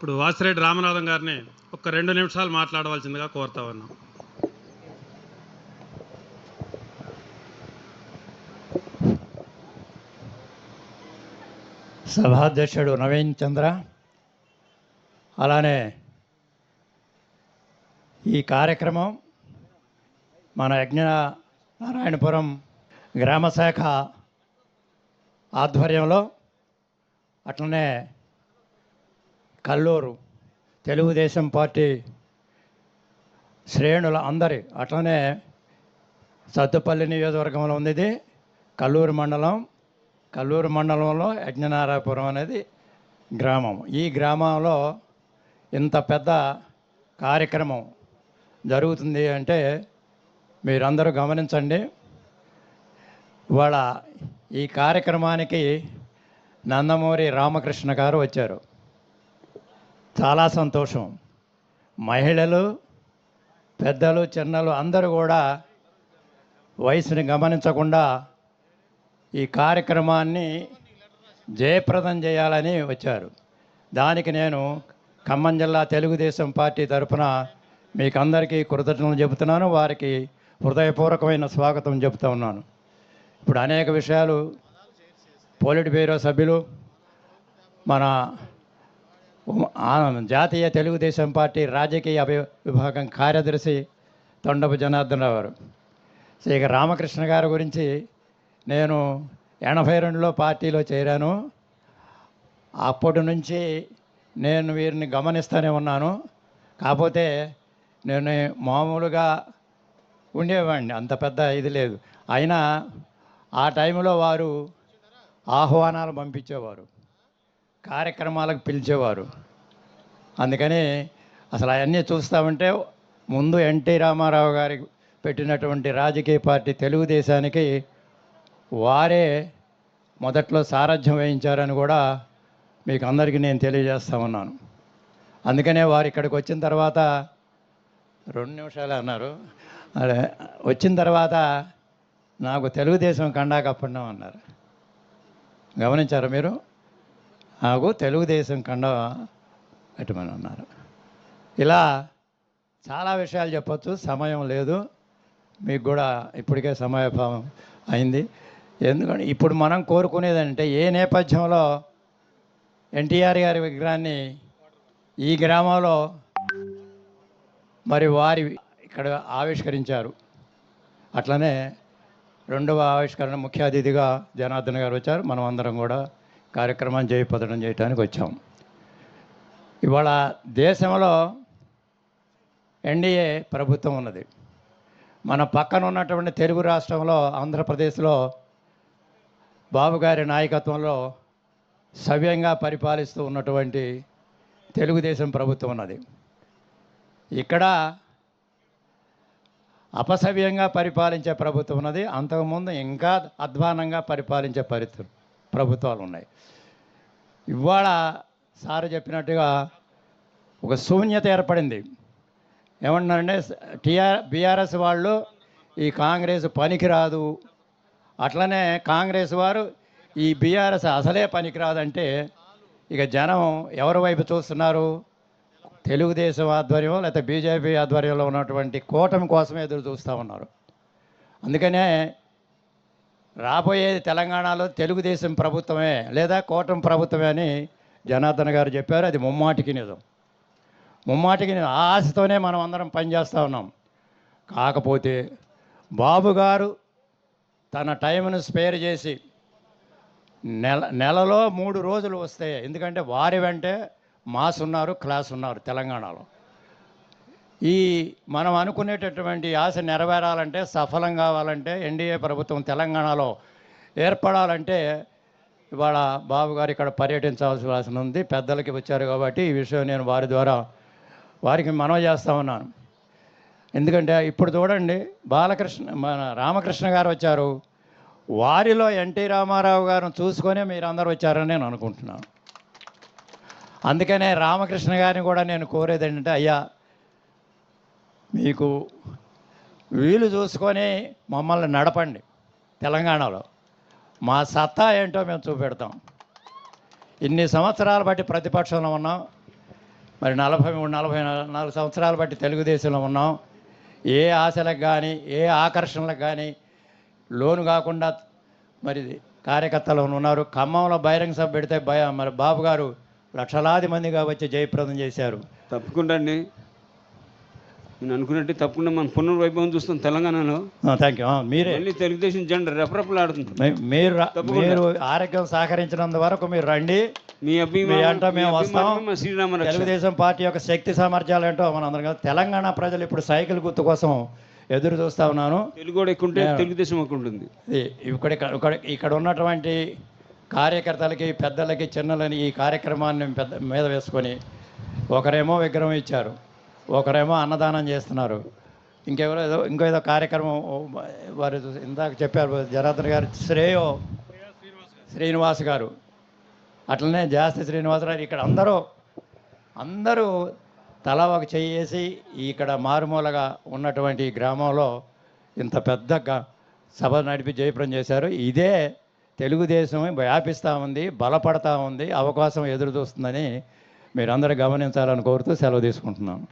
ఇప్పుడు వాసిరెడ్డి రామనాథం గారిని ఒక రెండు నిమిషాలు మాట్లాడవలసిందిగా కోరుతా ఉన్నాం. సభాధ్యక్షుడు నవీన్ చంద్ర అలానే ఈ కార్యక్రమం మన యజ్ఞ నారాయణపురం గ్రామ శాఖ ఆధ్వర్యంలో అట్లనే కల్లూరు తెలుగుదేశం పార్టీ శ్రేణుల అందరి అట్లనే సత్తుపల్లి నియోజకవర్గంలో ఉంది ఇది. కల్లూరు మండలం కల్లూరు మండలంలో యజ్ఞనారాయపురం అనేది గ్రామం. ఈ గ్రామంలో ఇంత పెద్ద కార్యక్రమం జరుగుతుంది అంటే మీరందరూ గమనించండి. ఇవాళ ఈ కార్యక్రమానికి నందమూరి రామకృష్ణ గారు వచ్చారు. చాలా సంతోషం. మహిళలు పెద్దలు చిన్నలు అందరూ కూడా వయసుని గమనించకుండా ఈ కార్యక్రమాన్ని జయప్రదం చేయాలని వచ్చారు. దానికి నేను ఖమ్మం జిల్లా తెలుగుదేశం పార్టీ తరఫున మీకు అందరికీ కృతజ్ఞతలు చెబుతున్నాను. వారికి హృదయపూర్వకమైన స్వాగతం చెబుతా ఉన్నాను. ఇప్పుడు అనేక విషయాలు పోలిట్ బ్యూరో సభ్యులు మన జాతీయ తెలుగుదేశం పార్టీ రాజకీయ అభి విభాగం కార్యదర్శి తొండపు జనార్దన్ రావు గారు. సో ఇక రామకృష్ణ గారి గురించి నేను ఎనభై రెండులో పార్టీలో చేరాను. అప్పటి నుంచి నేను వీరిని గమనిస్తూనే ఉన్నాను. కాకపోతే నేను మామూలుగా ఉండేవాడిని అంత పెద్ద ఇది లేదు. అయినా ఆ టైంలో వారు ఆహ్వానాలు పంపించేవారు. కార్యక్రమాలకు పిలిచేవారు. అందుకని అసలు అవన్నీ చూస్తామంటే ముందు ఎన్టీ రామారావు గారి పెట్టినటువంటి రాజకీయ పార్టీ తెలుగుదేశానికి వారే మొదట్లో సారథ్యం వహించారని కూడా మీకు అందరికీ నేను తెలియజేస్తా ఉన్నాను. అందుకనే వారు ఇక్కడికి వచ్చిన తర్వాత రెండు నిమిషాలు అన్నారు. అదే వచ్చిన తర్వాత నాకు తెలుగుదేశం కండాకప్పడం అన్నారు. గమనించారా మీరు? నాకు తెలుగుదేశం కండ పెట్టమని ఉన్నారు ఇలా చాలా విషయాలు చెప్పచ్చు సమయం లేదు. మీకు కూడా ఇప్పటికే సమయభావం అయింది. ఎందుకంటే ఇప్పుడు మనం కోరుకునేదంటే ఏ నేపథ్యంలో ఎన్టీఆర్ గారి విగ్రహాన్ని ఈ గ్రామంలో మరి వారి ఇక్కడ ఆవిష్కరించారు. అట్లనే రెండవ ఆవిష్కరణ ముఖ్య అతిథిగా జనార్దన్ గారు వచ్చారు. మనం అందరం కూడా కార్యక్రమం జయపదడం చేయడానికి వచ్చాం. ఇవాళ దేశంలో ఎన్డీఏ ప్రభుత్వం ఉన్నది. మన పక్కన ఉన్నటువంటి తెలుగు రాష్ట్రంలో ఆంధ్రప్రదేశ్లో బాబు గారి నాయకత్వంలో సవ్యంగా పరిపాలిస్తూ ఉన్నటువంటి తెలుగుదేశం ప్రభుత్వం ఉన్నది. ఇక్కడ అపసవ్యంగా పరిపాలించే ప్రభుత్వం ఉన్నది. అంతకుముందు ఇంకా అధ్వానంగా పరిపాలించే పరిస్థితి ప్రభుత్వాలు ఉన్నాయి ఇవాళ సార్ చెప్పినట్టుగా ఒక శూన్యత ఏర్పడింది. ఏమంటున్నారంటే టీఆర్ బీఆర్ఎస్ వాళ్ళు ఈ కాంగ్రెస్ పనికిరాదు. అట్లనే కాంగ్రెస్ వారు ఈ బీఆర్ఎస్ అసలే పనికిరాదంటే ఇక జనం ఎవరి వైపు చూస్తున్నారు? తెలుగుదేశం ఆధ్వర్యం లేకపోతే బీజేపీ ఆధ్వర్యంలో ఉన్నటువంటి కూటమి కోసమే ఎదురు చూస్తూ ఉన్నారు. అందుకనే రాబోయేది తెలంగాణలో తెలుగుదేశం ప్రభుత్వమే లేదా కూటమి ప్రభుత్వమే అని జనార్దన్ గారు చెప్పారు. అది ముమ్మాటికి నిజం. ముమ్మాటికి నిజం. ఆ ఆశతోనే మనం అందరం పనిచేస్తూ ఉన్నాం. కాకపోతే బాబు గారు తన టైంను స్పేర్ చేసి నెల నెలలో మూడు రోజులు వస్తాయి ఎందుకంటే వారి వెంటే మాస్ ఉన్నారు క్లాస్ ఉన్నారు తెలంగాణలో. ఈ మనం అనుకునేటటువంటి ఆశ నెరవేరాలంటే సఫలం కావాలంటే ఎన్డీఏ ప్రభుత్వం తెలంగాణలో ఏర్పడాలంటే ఇవాళ బాబు గారు ఇక్కడ పర్యటించవలసిన ఉంది. పెద్దలకి వచ్చారు కాబట్టి ఈ విషయం నేను వారి ద్వారా వారికి మనవి చేస్తా ఉన్నాను. ఎందుకంటే ఇప్పుడు చూడండి బాలకృష్ణ మన రామకృష్ణ గారు వచ్చారు. వారిలో ఎన్టీ రామారావు గారిని చూసుకొనే మీరందరూ వచ్చారని నేను అనుకుంటున్నాను. అందుకనే రామకృష్ణ గారిని కూడా నేను కోరేది ఏంటంటే అయ్యా మీకు వీలు చూసుకొని మమ్మల్ని నడపండి తెలంగాణలో. మా సత్తా ఏంటో మేము చూపెడతాం. ఇన్ని సంవత్సరాలు బట్టి ప్రతిపక్షంలో ఉన్నాం. మరి నలభై మూడు నలభై నాలుగు సంవత్సరాలు బట్టి తెలుగుదేశంలో ఉన్నాం. ఏ ఆశలకు కానీ ఏ ఆకర్షణలకు కానీ లోను కాకుండా మరి కార్యకర్తలు ఉన్నారు. ఖమ్మంలో బహిరంగ సభ పెడితే భయ మరి బాబు గారు లక్షలాది మందిగా వచ్చి జయప్రదం చేశారు. తప్పకుండా అండి. నేను అనుకున్నట్టు తప్పకుండా మన పునర్వైభవం చూస్తాం తెలంగాణలో. థ్యాంక్ యూ మీరే. మళ్ళీ తెలుగుదేశం జెండా రెపరెపలాడుతుంది. మీ- మీరు. మీరు ఆరోగ్యం సహకరించినంత వరకు మీరు రండి. మీ అభిమానం మేము వస్తాం. శ్రీరామ. తెలుగుదేశం పార్టీ యొక్క శక్తి సామర్థ్యాలు ఏంటో మనం అందరం తెలంగాణ ప్రజలు ఇప్పుడు సైకిల్ గుర్తు కోసం ఎదురు చూస్తా ఉన్నాను. తెలుగు కూడా ఎక్కువ ఉంటే నేను- తెలుగుదేశం ఉంటుంది. ఇక్కడ ఇక్కడ ఉన్నటువంటి కార్యకర్తలకి పెద్దలకి చిన్నలని ఈ కార్యక్రమాన్ని పెద్ద మీద వేసుకొని ఒకరేమో విగ్రహం ఇచ్చారు. ఒకరేమో అన్నదానం చేస్తున్నారు. ఇంకెవరో ఏదో ఇంకో ఏదో కార్యక్రమం వారు ఇందాక చెప్పారు జనార్దన్ గారు శ్రేయో శ్రీనివాస్ గారు. అట్లనే జాస్తి శ్రీనివాసరావు ఇక్కడ అందరూ అందరూ తల ఒక చేసి ఇక్కడ మారుమూలగా ఉన్నటువంటి గ్రామంలో ఇంత పెద్ద సభ నడిపి జయప్రం చేశారు. ఇదే తెలుగుదేశం వ్యాపిస్తూ ఉంది బలపడతా ఉంది అవకాశం ఎదురు చూస్తుందని మీరందరూ గమనించాలని కోరుతూ సెలవు తీసుకుంటున్నాను.